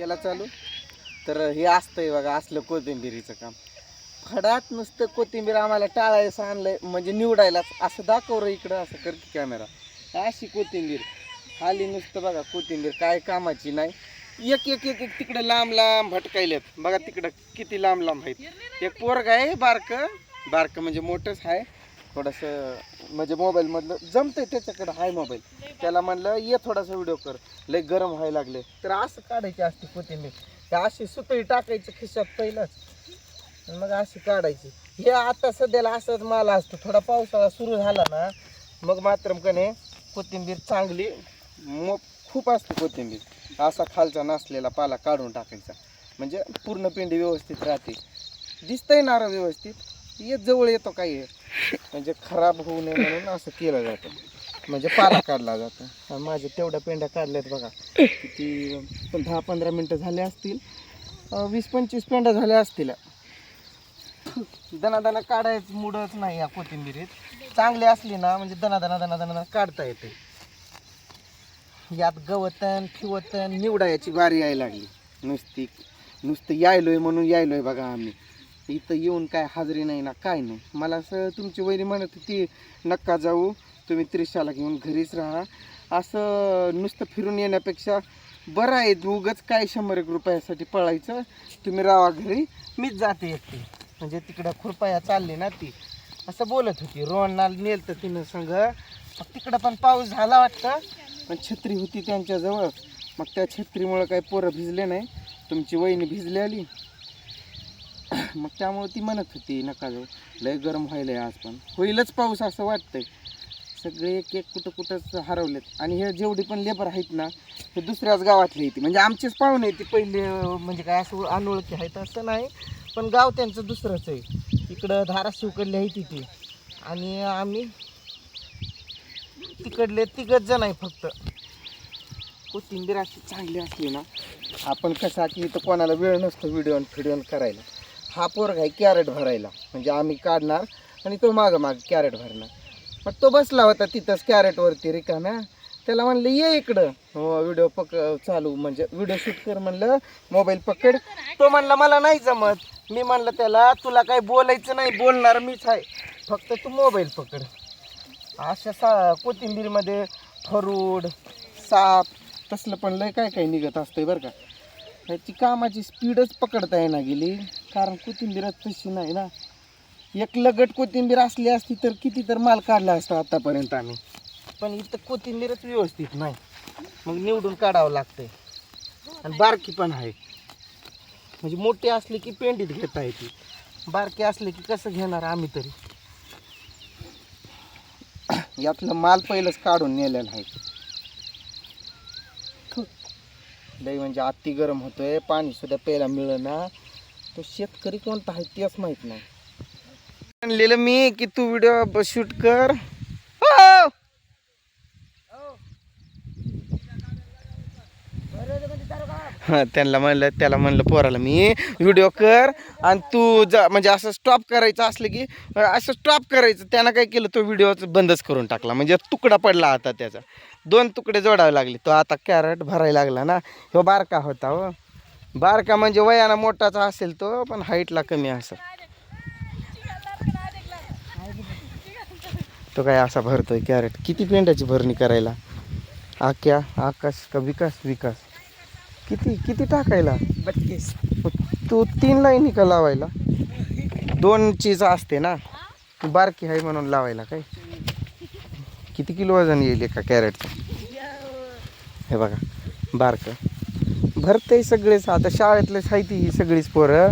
केला चालू? तर हे असतंय बघा असलं कोथिंबिरीचं काम. फडात नुसतं कोथिंबीर आम्हाला टाळायचं आणलंय म्हणजे निवडायलाच. असं दाखव इकडं असं कर की कॅमेरा अशी कोथिंबीर. खाली नुसतं बघा कोथिंबीर काय कामाची नाही. एक एक एक एक तिकडं लांब लांब भटकायलेत. बघा तिकडं किती लांब लांब आहेत. एक पोरग आहे बारकं. बारकं म्हणजे मोठंच आहे. थोडंसं म्हणजे मोबाईलमधलं जमतंय त्याच्याकडं हाय मोबाईल त्याला म्हणलं ये थोडासा व्हिडिओ कर. लय गरम व्हायला लागले तर असं काढायची असते कोथिंबीर. अशी सुतळी टाकायची खिशात पहिलंच. आणि मग अशी काढायची. हे आता सध्याला असंच माल असतो. थोडा पावसाळा सुरू झाला ना मग मात्र कने कोथिंबीर चांगली मग खूप असते कोथिंबीर. असा खालचा नसलेला पाला काढून टाकायचा. म्हणजे पूर्ण पिंडी व्यवस्थित राहते. दिसतंय नारळ व्यवस्थित. येत जवळ येतो काही. म्हणजे खराब होऊ नये म्हणून असं केलं जातं. म्हणजे पाला काढला जातो. माझे माझ्या तेवढ्या पेंड्या काढल्यात बघा. किती पण दहा पंधरा मिनटं झाले असतील. वीस पंचवीस पेंड्या झाल्या असतील. दना दना काढायचं मुडच नाही या कोथिंबिरीत. चांगली असली ना म्हणजे दना दना दना दना दना काढता येते. यात गवतन फिवतन निवडायची बारी यायला लागली. नुसती नुसतं यायलोय म्हणून यायलोय बघा आम्ही. इथं येऊन काय हाजरी नाही ना काय नाही. मला असं तुमची वैरी म्हणत होती नक्का जाऊ तुम्ही त्रिशाला घेऊन घरीच राहा. असं नुसतं फिरून येण्यापेक्षा बरं आहे उगच काय शंभर एक रुपयासाठी पळायचं? तुम्ही राहा घरी मीच जाते एकटी. म्हणजे तिकडं खुरपाया चालली ना ती. असं बोलत होती. रोहनला नेल तर तिनं संग. मग तिकडं पण पाऊस झाला वाटतं. पण छत्री होती त्यांच्याजवळ. मग त्या छत्रीमुळं काही पोरं भिजले नाही. तुमची वहिनी भिजली आली मग त्यामुळे ती म्हणत होती नका जाऊ. लय गरम व्हायलंय आज पण. होईलच पाऊस असं वाटतंय. सगळे एक एक कुठं कुठंच हरवलेत. आणि हे जेवढे पण लेबर आहेत ना हे दुसऱ्याच गावातली येते म्हणजे आमचेच पाहुणे आहेत. ते पहिले म्हणजे काय असं अनोळखी आहेत असं नाही. पण गाव त्यांचं दुसरंच आहे. इकडं धाराशिवकडले आहे तिथे आणि आम्ही तिकडले तिघच जण आहे फक्त. कोथिंबीर अशी चांगली असली ना आपण कसा की इथं कोणाला वेळ नसतो व्हिडिओ फिडिओ करायला. हा पोरग आहे कॅरेट भरायला. म्हणजे आम्ही काढणार आणि तो मागं माग कॅरेट भरणार. मग तो बसला होता तिथंच कॅरेटवरती रिकाम्या. त्याला म्हणलं ये इकडं. हो व्हिडिओ पक चालू म्हणजे व्हिडिओ शूट कर म्हणलं मोबाईल पकड. तो म्हणला मला नाही जमत. मी म्हणलं त्याला तुला काही बोलायचं नाही बोलणार मीच आहे. फक्त तू मोबाईल पकड. अशा सा कोथिंबीरमध्ये फरूड साप तसलं पण लय काय काय निघत असतंय बरं का. त्याची कामाची स्पीडच पकडता येणार गेली. कारण कोथिंबीरच तशी नाही ना. एक लगट कोथिंबीर असली असती तर किती तर माल काढला असता आतापर्यंत आम्ही. पण इथं कोथिंबीरच व्यवस्थित नाही. मग निवडून काढावं लागतंय. आणि बारकी पण आहे. म्हणजे मोठी असली की पेंडीत घेता येते. बारकी असली की कसं घेणार आम्ही तरी? यातलं माल पहिलंच काढून नेलेलं आहे. लय म्हणजे अति गरम होतोय. पाणी सुद्धा प्यायला मिळेना तो शेतकरी कोणता आहे तेच माहीत नाही. म्हणलेलं मी की तू व्हिडिओ शूट कर. हो! हा त्यांना म्हणलं त्याला म्हणलं पोराला मी व्हिडिओ कर आणि तू जा म्हणजे असं स्टॉप करायचं असलं की असं स्टॉप करायचं. त्यानं काय केलं तो व्हिडिओ बंदच करून टाकला. म्हणजे तुकडा पडला आता त्याचा. दोन तुकडे जोडावे लागले. तो आता कॅरेट भरायला लागला ना. ह्यो बारका होता हो. बारका म्हणजे वयानं मोठाचा असेल तो पण हाईटला कमी असेल तो काय असा भरतोय कॅरेट किती पेंड्याची भरणी करायला? आक्या आकाश का विकास विकास? किती किती टाकायला? बत्तीस. तू तीन लाईनी का लावायला? दोन चीज असते ना. बारकी आहे म्हणून लावायला काय? किती किलो वजन येईल एका कॅरेटचं हे बघा बारकं. भरते सगळेच. आता शाळेतलेच साहित्य ही सगळीच पोरं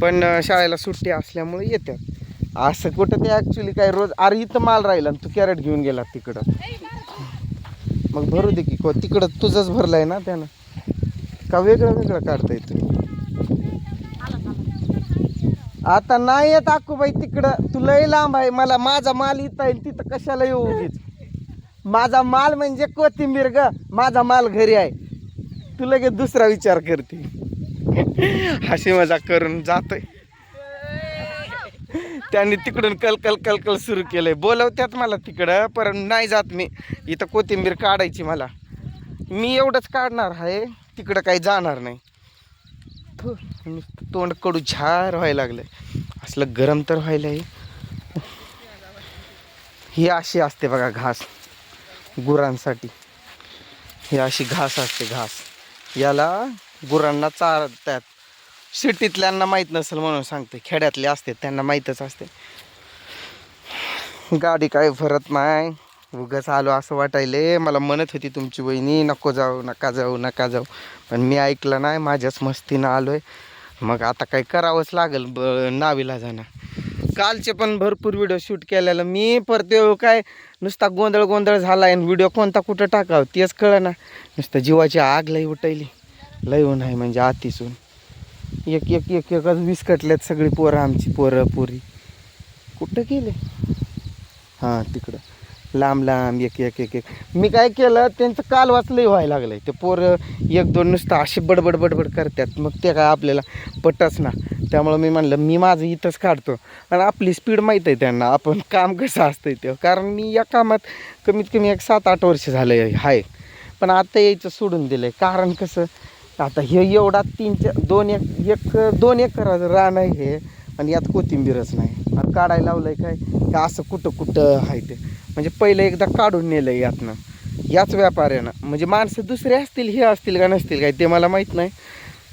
पण शाळेला सुट्टी असल्यामुळे येतात असं कुठं ते ॲक्च्युली काय रोज अरे इथं माल राहिला आणि तू कॅरेट घेऊन गेला तिकडं. मग भरू दे की को तिकडं तुझंच भरलंय ना त्यानं. का वेगळं वेगळं काढता येतं आता नाही येत आकूबाई तिकडं. तू लय लांब आहे. मला माझा माल इथं आहे तिथं कशाला येऊ माझा माल म्हणजे कोथिंबीर ग. माझा माल घरी आहे. तू लगेच दुसरा विचार करते. हशी मजाक करून जातोय. त्यांनी तिकडून कलकल कलकल सुरू केलंय. बोलवत्यात मला तिकडं पण नाही जात मी. इथं कोथिंबीर काढायची मला. मी एवढंच काढणार आहे तिकडं काही जाणार नाही. तोंड कडू झार व्हायला लागलंय. असलं गरम तर व्हायलंय. ही अशी असते बघा घास. गुरांसाठी. ही अशी घास असते घास. याला गुरांना चारतात सिटीतल्यांना माहीत नसेल म्हणून सांगते. खेड्यातले असते त्यांना माहीतच असते. गाडी काय भरत नाही. उगाच आलो असं वाटायले. मला म्हणत होती तुमची वहिनी नको जाऊ नका जाऊ नका जाऊ. पण मी ऐकलं नाही माझ्याच मस्तीनं आलोय. मग आता काय करावंच लागेल ब नावीला जाणं. कालचे पण भरपूर व्हिडिओ शूट केलेला. मी परत हो काय नुसता गोंधळ गोंधळ झाला आणि व्हिडिओ कोणता कुठं टाकावं तेच कळना. ना नुसतं जीवाची आग लई उठली. लई ऊन आहे म्हणजे आतीसून एक एक एक एकच विस्कटल्यात सगळी पोरं आमची पोरं पोरी. कुठं गेले? हां तिकडं. लांब लांब एक एक एक एक. मी काय केलं त्यांचं काल वाचलंही व्हायला लागलंय. ते पोरं एक दोन नुसतं असे बडबड बडबड करतात. मग ते काय आपल्याला पटच ना. त्यामुळं मी म्हणलं मी माझं इथंच काढतो. आणि आपली स्पीड माहीत आहे त्यांना. आपण काम कसं असतंय ते. कारण मी या कामात कमीत कमी एक सात आठ वर्ष झालं आहे. पण आता यायचं सोडून दिलं आहे कारण कसं आता हे एवढा तीन चार दोन एक एक दोन एकर रान आहे हे. आणि यात कोथिंबीरच नाही. काढायला लावलं आहे काय का असं कुठं कुठं आहे ते. म्हणजे पहिलं एकदा काढून नेलं यातनं. याच व्यापाऱ्यानं. म्हणजे माणसं दुसरे असतील हे असतील का नसतील काय ते मला माहीत नाही.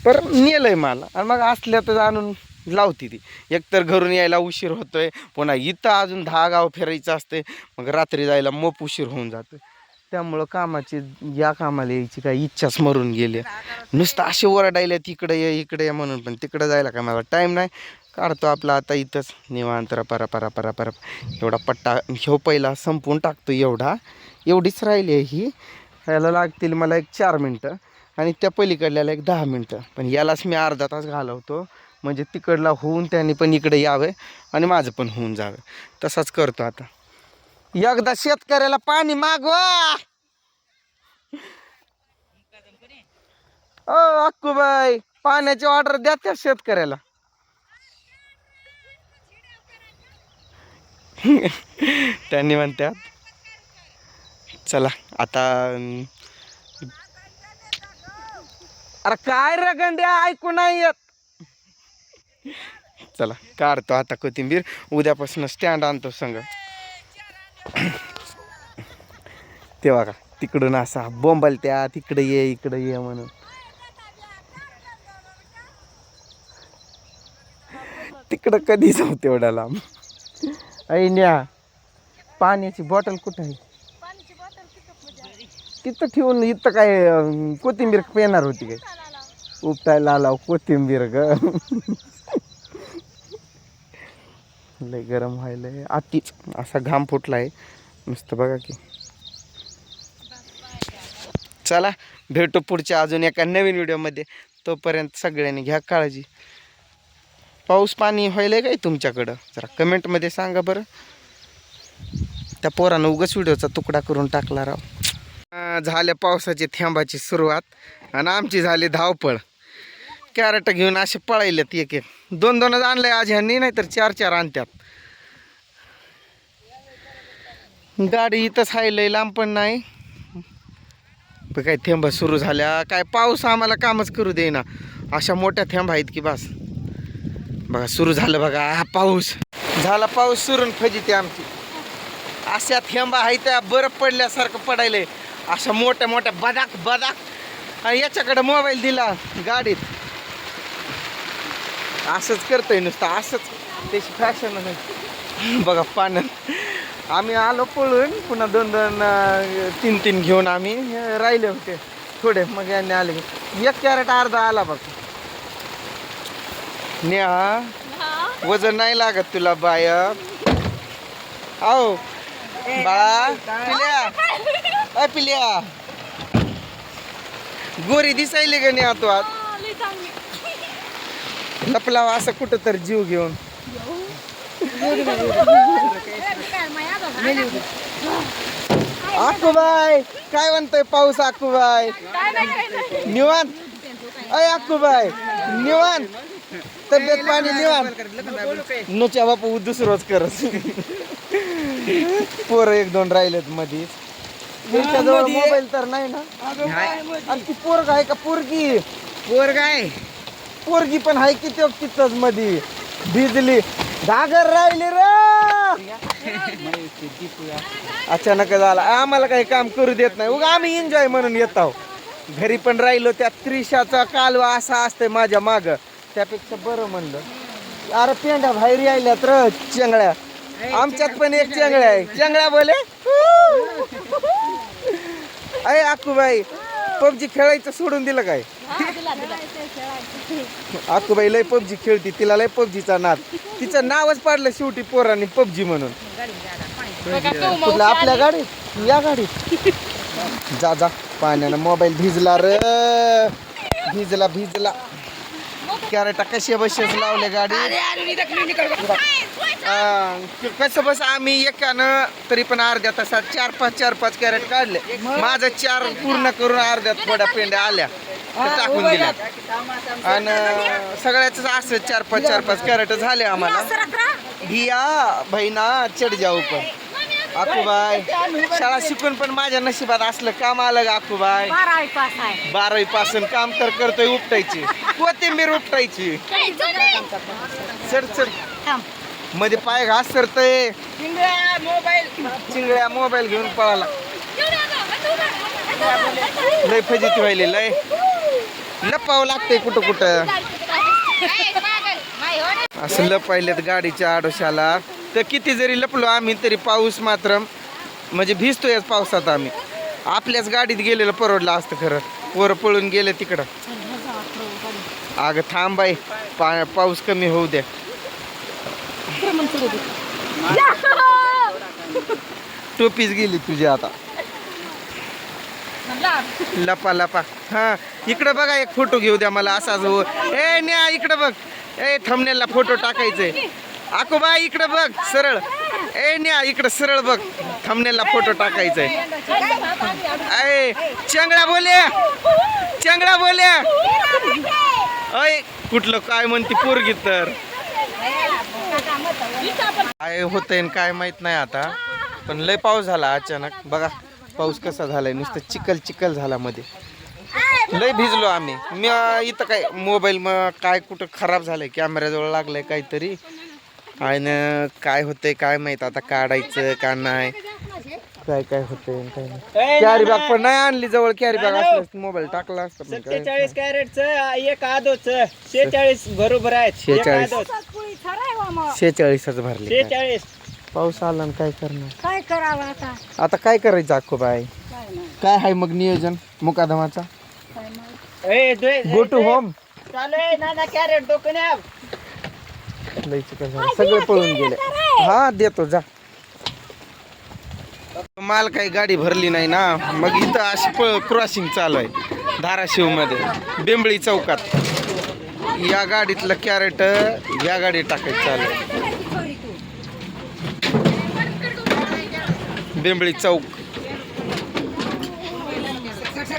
पर आहे मला. आणि मग असल्यातच आणून लावती ती. एकतर घरून यायला उशीर होतोय. पुन्हा इथं अजून दहा गाव फिरायचं असते मग रात्री जायला मोप उशीर होऊन जातो त्यामुळं कामाची या कामाला यायची काय इच्छाच मरून गेली. नुसतं असे ओरडायला तिकडे ये इकडे ये म्हणून. पण तिकडे जायला काय मला टाईम नाही. काढतो आपला आता इथंच. निवांत परा परा परा परा एवढा पट्टा ह्यो पहिला संपवून टाकतो एवढा. एवढीच राहिली आहे ही. ह्याला लागतील मला एक चार मिनटं आणि त्या पलीकडल्याला एक दहा मिनटं. पण यालाच मी अर्धा तास घालवतो. म्हणजे तिकडला होऊन त्यांनी पण इकडे यावे आणि माझं पण होऊन जावं. तसाच करतो आता. एकदा शेतकऱ्याला पाणी मागवा! ओ अक्कूबाई पाण्याची ऑर्डर द्या त्या शेतकऱ्याला. त्यांनी म्हणतात चला आता अरे काय रे गंड्या ऐकू नाही येत. चला काढतो आता कोथिंबीर उद्यापासून स्टँड आणतो संग. तेव्हा का तिकडून असा बोंबल त्या तिकडे ये इकडे ये म्हणून. तिकडं कधी जाऊ तेवढ्या लांब ऐन्या पाण्याची बॉटल कुठं आहे? तिथं ठेवून इथं काय कोथिंबीर पेणार होती काय? उपटायला लाव. कोथिंबीर ग. लय गरम व्हायलंय. आतीच असा घाम फुटलाय. नुसतं बघा की. चला भेटू पुढच्या अजून एका नवीन व्हिडिओमध्ये तोपर्यंत सगळ्यांनी घ्या काळजी. पाऊस पाणी व्हायलंय काय तुमच्याकडं? जरा कमेंटमध्ये सांगा बरं. त्या पोरानं उगाच व्हिडिओचा तुकडा करून टाकला राव. झाल्या पावसाची थेंबाची सुरुवात आणि आमची झाली धावपळ. कॅरेट घेऊन असे पळायलेत एक एक. दोन दोनच आणलंय आज ह्यांनी नाही तर चार चार आणतात गाडी इथंच आहे लय लांब पण नाही. काय थेंबा सुरू झाल्या. काय पाऊस आम्हाला कामच करू देईना. अशा मोठ्या थेंबा आहेत की बस. बघा सुरू झालं बघा हा पाऊस. झाला पाऊस सुरून फजिते आमची. अशा थेंबा आहे त्या बरफ पडल्यासारखं पडायलंय अशा मोठ्या मोठ्या बदाक बदाक. आणि याच्याकडे मोबाईल दिला गाडीत. असंच करतोय नुसतं असंच. त्याची फॅशन नाही बघा पाण्यात. आम्ही आलो पळून पुन्हा दोन दोन तीन तीन घेऊन आम्ही राहिले होते. थोडे मग यांनी आले. एक कॅरेट अर्धा आला बघा. नेहा वजन नाही लागत तुला बाय. आओ बाळा पिल्या. अ पिल्या. गोरी दिसायली का न्या तू आज लपला असं कुठं तर जीव घेऊन. आकुबाई काय म्हणतोय पाऊस आकुबाई? निवांत. अय आकुबाई निवांत. तब्येत पाणी निवांत. नोच्या बापू दुसरोच करत. पोरं एक दोन राहिलेत त्यांच्याजवळ मोबाईल तर नाही ना? आणि ती पोरग आहे का पोरगी? पोर काय पोरगी पण आहे की ते तिथंच मध्ये भिजली. घागर राहिली रे! अचानक झाला. आम्हाला काही काम करू देत नाही. उगा आम्ही एन्जॉय म्हणून येत आहो. घरी पण राहिलो त्या त्रिशाचा कालवा असा असतंय माझ्या माग. त्यापेक्षा बरं म्हणलं. अरे पेंड्या बाहेर यायल्यात र चेंगळ्या. आमच्यात पण एक चेंगळ्या. आहे. चेंगळ्या बोले? अय आकूबाई पबजी खेळायचं सोडून दिलं काय? आकूबाई लय पबजी खेळती तिला लय पबजीचा नाद. तिचं नावच पाडलं शेवटी पोरांनी पबजी म्हणून. कुठलं? आपल्या गाडीत? या गाडीत. जा जा. पाण्यानं मोबाईल भिजला र. भिजला भिजला. कॅरेटा कशा बसेस लावले गाडी अं, कसं बस आम्ही एकानं तरी पण अर्ध्या तासात चार पाच चार पाच कॅरेट काढले माझं चार पूर्ण करून अर्ध्यात थोड्या पेंड्या आल्या त्या टाकून दिल्या आणि सगळ्याच असं चार पाच चार पाच कॅरेट झाले आम्हाला भिया बहिणा चढ जाऊ पण आखूबाई शाळा शिकून पण माझ्या नशिबात असलं काम आलं का आखूबाई बारावी पास आहे. बारावी पासून काम तर करतोय उपटायची. कोथिंबीर उपटायची. चढ चढ थांब. मध्ये पाय घास सरतय. चिंगड्या मोबाईल. घेऊन पळाला. लय फजिती व्हायली लय. लपावं लागतंय कुठं कुठं. असं लपायलेत गाडीच्या आडोशाला. तर किती जरी लपलो आम्ही तरी पाऊस मात्र म्हणजे भिजतोयच पावसात आम्ही. आपल्याच गाडीत गेलेलं परवडलं असतं खरं. पोरं पळून गेले तिकडं. अगं थांब बाई पा पाऊस कमी होऊ द्या. टोपीच गेली तुझी आता. लपा लपा. हा इकडं बघा एक फोटो घेऊ द्या मला असाच. हो ए न्या इकडं बघ. ए थंबनेलला फोटो टाकायचंय. आकुबा इकडं बघ सरळ. ए न्या इकडं सरळ बघ. थांबण्याला फोटो टाकायचा अय चंगडा बोल्या. चंगडा बोल्या. अय कुठलं काय म्हणते पोरगी तर. काय होतंय काय माहीत नाही आता. पण लय पाऊस झाला अचानक. बघा पाऊस कसा झालाय. नुसतं चिकल चिकल झाला मध्ये. लय भिजलो आम्ही. मी इथं काय मोबाईल मग काय कुठं खराब झालंय कॅमेऱ्याजवळ लागलंय काहीतरी. आणि काय होतंय काय माहीत आता काढायचं का नाही? काय काय होतंय काय नाही. कॅरी बॅग पण नाही आणली जवळ कॅरी बॅग असलं मोबाईल टाकला असता पण काय? सत्तेचाळीस कॅरेटचं एक आदोच. शेहेचाळीस बरोबर 46. आदोच. शेहेचाळीसच भरले काय. शेहेचाळीस पाऊस आला ना काय करणार? काय करावं आता? आता काय करायचं अख्खो बाय काय आहे मग नियोजन मुकादमाचा? ए, गो टू होम चालू आहे ना ना कॅरेट डोकं लय चिकन झालं. सगळे पळून गेले. हा देतो जा. माल काही गाडी भरली नाही ना. मग इथं अशी क्रॉसिंग चालू आहे. धाराशिवमध्ये बेंबळी चौकात. या गाडीतलं कॅरेट या गाडीत टाकायचं चालू आहे. बेंबळी चौक.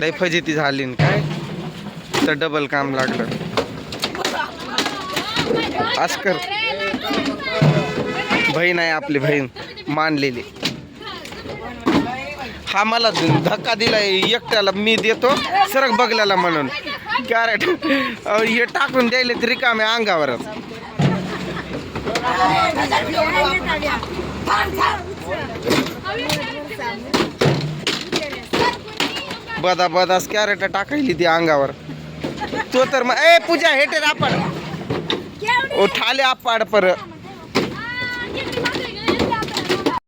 लय फजिती झाली न काय? तर डबल काम लागलं. अस्कर बहीण आहे आपली बहीण मानलेली. हा मला धक्का दिलाय एकट्याला मी देतो सरक बघल्याला म्हणून. कॅरेट हे टाकून द्यायले तरी रिकाम्या अंगावरच. बदा बदास कॅरेट टाकायली ती अंगावर. तो तर मग ए पूजा हेटे आपण. ओ आप आपाड पर